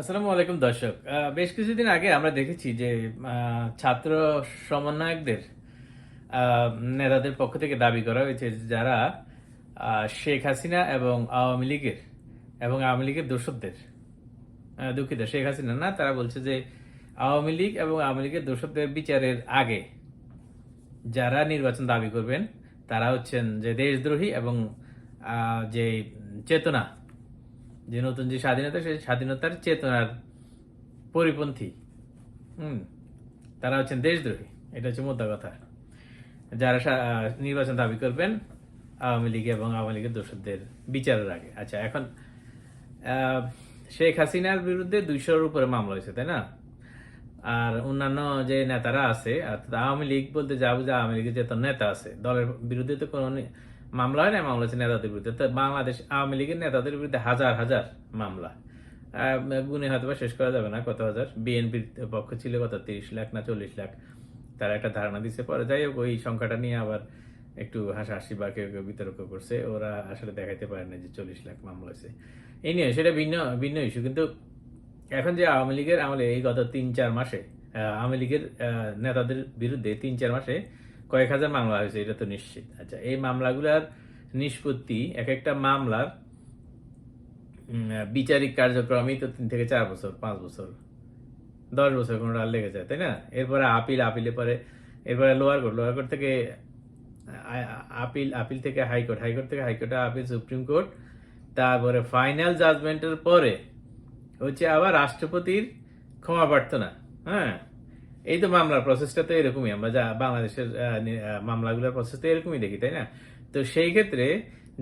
আসসালামু আলাইকুম দর্শক। বেশ কিছুদিন আগে আমরা দেখেছি যে ছাত্র সমন্বয়কদের নেতাদের পক্ষ থেকে দাবি করা হয়েছে যারা শেখ হাসিনা এবং আওয়ামী লীগের এবং আওয়ামী লীগের দোষকদের দুঃখিত, শেখ হাসিনা না, তারা বলছে যে আওয়ামী লীগ এবং আওয়ামী লীগের দোষকদের বিচারের আগে যারা নির্বাচন দাবি করবেন, তারা হচ্ছেন যে দেশদ্রোহী এবং যে চেতনা যে নতুন যে স্বাধীনতা, সেই স্বাধীনতার চেতনার পরিপন্থী। হুম, তারা হচ্ছেন দেশদ্রোহী। এটা হচ্ছে মোদ্দা কথা। যারা নির্বাচন দাবি করবেন, আওয়ামী লীগ এবং আওয়ামী লীগের দোষদের বিচারের আগে। আচ্ছা এখন শেখ হাসিনার বিরুদ্ধে দুইশোর উপরে মামলা হয়েছে, তাই না? আর অন্যান্য যে নেতারা আছে আওয়ামী লীগ বলতে যাব যে আওয়ামী লীগের যত নেতা আছে, দলের বিরুদ্ধে তো কোনো মামলা হয় না, মামলা হচ্ছে নেতাদের বিরুদ্ধে। তো বাংলাদেশ আওয়ামী লীগের নেতাদের বিরুদ্ধে হাজার হাজার মামলা। গুণে হয়তো বা শেষ করা যাবে না, কত হাজার? বিএনপির পক্ষ ছিল কত? তিরিশ লাখ না চল্লিশ লাখ? তারা একটা ধারণা দিচ্ছে পরে যাই হোক, ওই সংখ্যাটা নিয়ে আবার একটু হাসাহাসি বা কেউ কেউ বিতর্ক করছে। ওরা আসলে দেখাইতে পারে না যে চল্লিশ লাখ মামলা হয়েছে। এই নিয়ে সেটা ভিন্ন ভিন্ন ইস্যু কিন্তু এখন যে আওয়ামী লীগের আমলে এই গত তিন, চার মাসে আওয়ামী লীগের নেতাদের বিরুদ্ধে তিন, চার মাসে কয়েক হাজার মামলা হয়েছে, এটা তো নিশ্চিত। আচ্ছা এই মামলাগুলোর নিষ্পত্তি এক একটা মামলার বিচারিক কার্যক্রমই তো তিন থেকে চার বছর, পাঁচ বছর, দশ বছর কোনো কোনোটা লেগে যায়, তাই না? এরপরে আপিল, আপিলে পরে, এরপরে লোয়ার কোর্ট লোয়ার কোর্ট থেকে আপিল আপিল থেকে হাইকোর্ট হাইকোর্ট থেকে হাইকোর্টে আপিল, সুপ্রিম কোর্ট, তারপরে ফাইনাল জাজমেন্টের পরে হচ্ছে আবার রাষ্ট্রপতির ক্ষমা প্রার্থনা হ্যাঁ? এই তো মামলার প্রসেসটা তো এরকমই, আমরা যা বাংলাদেশের মামলাগুলোর প্রসেস তো এরকমই দেখি, তাই না? তো সেই ক্ষেত্রে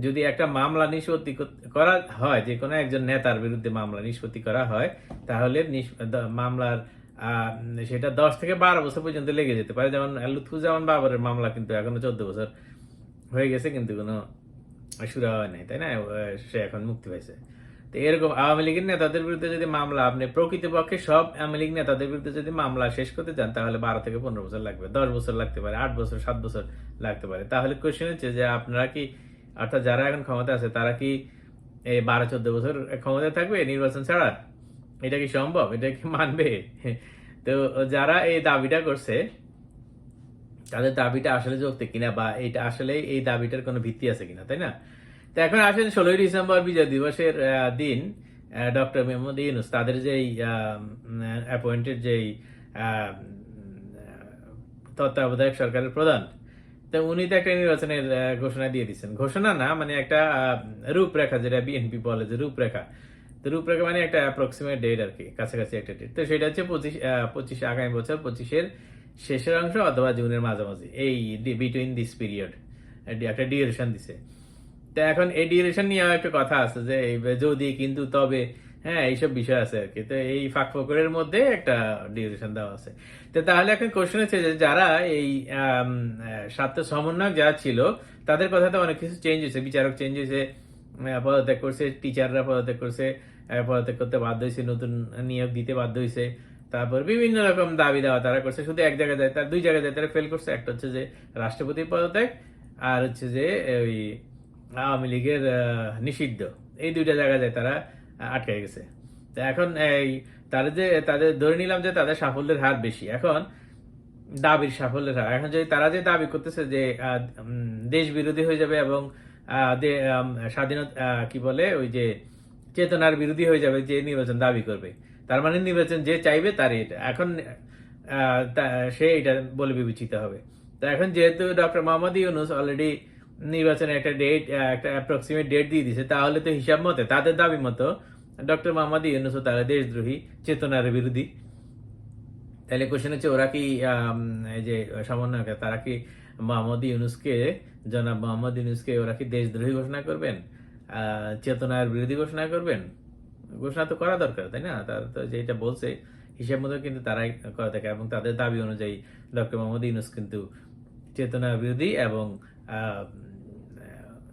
যদি একটা মামলা নিষ্পত্তি করা হয়, যে কোনো একজন নেতার বিরুদ্ধে মামলা নিষ্পত্তি করা হয়, তাহলে মামলার সেটা দশ থেকে বারো বছর পর্যন্ত লেগে যেতে পারে। যেমন লুৎফুজ্জামান বাবরের মামলা কিন্তু এখনও চোদ্দ বছর হয়ে গেছে, কিন্তু কোনো সুরা হয় নাই, তাই না? সে এখন মুক্তি পাইছে। তো এরকম আওয়ামী লীগের নেতাদের বিরুদ্ধে যদি মামলা আপনি প্রকৃতপক্ষে সব আওয়ামী লীগ নেতাদের বিরুদ্ধে যদি মামলা শেষ করতে চান, তাহলে বারো থেকে পনেরো বছর লাগবে, দশ বছর লাগতে পারে, আট বছর, সাত বছর লাগতে পারে। তাহলে কোয়েশ্চেন হচ্ছে যে আপনারা কি, অর্থাৎ যারা এখন ক্ষমতা আছে, তারা কি এই বারো, চোদ্দ বছর ক্ষমতায় থাকবে নির্বাচন ছাড়া? এটা কি সম্ভব? এটা কি মানবে? তো যারা এই দাবিটা করছে, তাদের দাবিটা আসলে যৌক্তিক কিনা বা এটা আসলে এই দাবিটার কোনো ভিত্তি আছে কিনা, তাই না? তো এখন আসেন ষোলোই ডিসেম্বর বিজয় দিবসের দিন ডক্টর মোহাম্মদ ইউনুস। তাদের যেই অ্যাপয়েন্টেড যেই তত্ত্বাবধায়ক সরকারের প্রধান, তো উনি তো একটা নির্বাচনের ঘোষণা দিয়ে দিচ্ছেন ঘোষণা না মানে একটা রূপরেখা যেটা বিএনপি বলে যে রূপরেখা। তো রূপরেখা মানে একটা অ্যাপ্রক্সিমেট ডেট আর কি, কাছাকাছি একটা ডেট তো সেটা হচ্ছে পঁচিশ পঁচিশ আগামী বছর, পঁচিশের শেষের অংশ অথবা জুনের মাঝামাঝি, এই বিটুইন দিস পিরিয়ড একটা ডিউরেশন দিছে। তো এখন এই ডিউরেশন নিয়ে একটা কথা আছে যে যদি, কিন্তু তবে হ্যাঁ এইসব বিষয় আছে আর কি। তো এই ফাঁক ফকরের মধ্যে একটা ডিউরেশন দেওয়া আছে। তো তাহলে এখন কোশ্চেন হচ্ছে যে, যারা এই স্বার্থ সমন্বয়ক যারা ছিল, তাদের কথাতে অনেক কিছু চেঞ্জ হয়েছে। বিচারক চেঞ্জ হয়েছে পদত্যাগ করছে টিচাররা পদত্যাগ করছে পদত্যাগ করতে বাধ্য হয়েছে, নতুন নিয়োগ দিতে বাধ্য হয়েছে। তারপর বিভিন্ন রকম দাবি দেওয়া তারা করছে, শুধু এক জায়গায় যায়, তার দুই জায়গায় যায়, তারা ফেল করছে। একটা হচ্ছে যে, রাষ্ট্রপতির পদত্যাগ, আর হচ্ছে যে, ওই আওয়ামী লীগের নিষিদ্ধ। এই দুইটা জায়গায় যায় তারা আটকে গেছে। তো এখন এই তাদের যে, তাদের ধরে নিলাম যে তাদের সাফল্যের হার বেশি। এখন দাবির সাফল্যের হার। এখন যদি তারা যে দাবি করতেছে যে দেশ বিরোধী হয়ে যাবে এবং স্বাধীনতা কি বলে, ওই যে চেতনার বিরোধী হয়ে যাবে যে নির্বাচন দাবি করবে। তার মানে নির্বাচন যে চাইবে তার এটা। এখন সে এটা বলে বিবেচিত হবে। তো এখন যেহেতু ডক্টর মোহাম্মদ ইউনুস অলরেডি নির্বাচনে একটা ডেট একটা অ্যাপ্রক্সিমেট ডেট দিয়ে দিছে। তাহলে তো হিসাব মতে তাদের দাবি মতো ডক্টর মোহাম্মদ ইউনুসও তারা দেশদ্রোহী, চেতনার বিরোধী। তাহলে কোশ্চেন হচ্ছে, ওরা কি এই যে সমন্বয়ক, তারা কি মোহাম্মদ ইউনুসকে, জনাব মোহাম্মদ ইউনুসকে ওরা কি দেশদ্রোহী ঘোষণা করবেন? চেতনার বিরোধী ঘোষণা করবেন? ঘোষণা তো করা দরকার, তাই না? তারা তো যেটা বলছে, হিসাব মতো কিন্তু তারাই করা থাকে। এবং তাদের দাবি অনুযায়ী ডক্টর মোহাম্মদ ইউনুস কিন্তু চেতনা বিরোধী এবং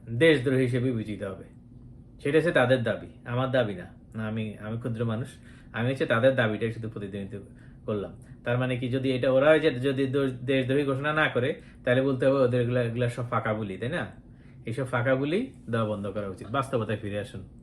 দেশদ্রোহী হিসেবে বিবেচিত হবে। সেটা হচ্ছে তাদের দাবি, আমার দাবি না। আমি আমি ক্ষুদ্র মানুষ, আমি হচ্ছে তাদের দাবিটাই শুধু প্রতিনিধিত্ব করলাম। তার মানে কি, যদি এটা ওরা হয়েছে যদি দেশদ্রোহী ঘোষণা না করে, তাহলে বলতে হবে ওদের এগুলা সব ফাঁকা বলি, তাই না? এইসব ফাঁকা বলি দেওয়া বন্ধ করা উচিত। বাস্তবতায় ফিরে আসুন।